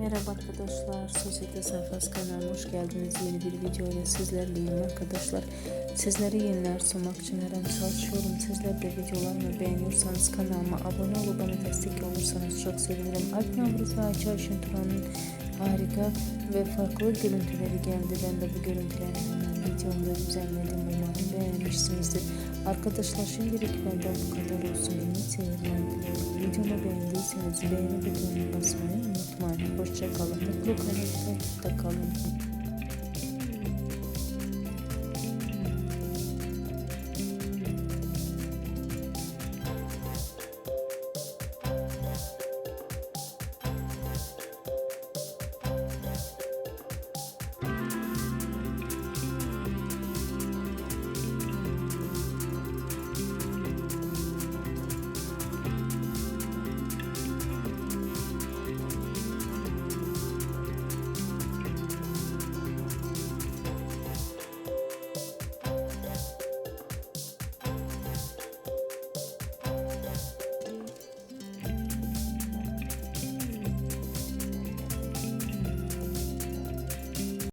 Merhaba arkadaşlar, Sosyete Sayfası kanalına hoş geldiniz. Yeni bir video ile sizlerleyim arkadaşlar. Sizlere yeniler sunmak için her an çalışıyorum. Sizler de videolarımı beğeniyorsanız kanalıma abone olup bana destek olursanız çok sevinirim. Alp Navruz ve Ayça Ayşin Turan'ın harika ve farklı görüntüleri geldi. Ben de bu görüntüleri videomda düzenledim. Umarım beğenmişsinizdir. Arkadaşlar şimdilik benden bu kadar olsun. İyi seyirler. Videomu beğendiyseniz beğeni butonuna basmayı. Hoşçakalın. Mutlu kalın. Takipte kalın.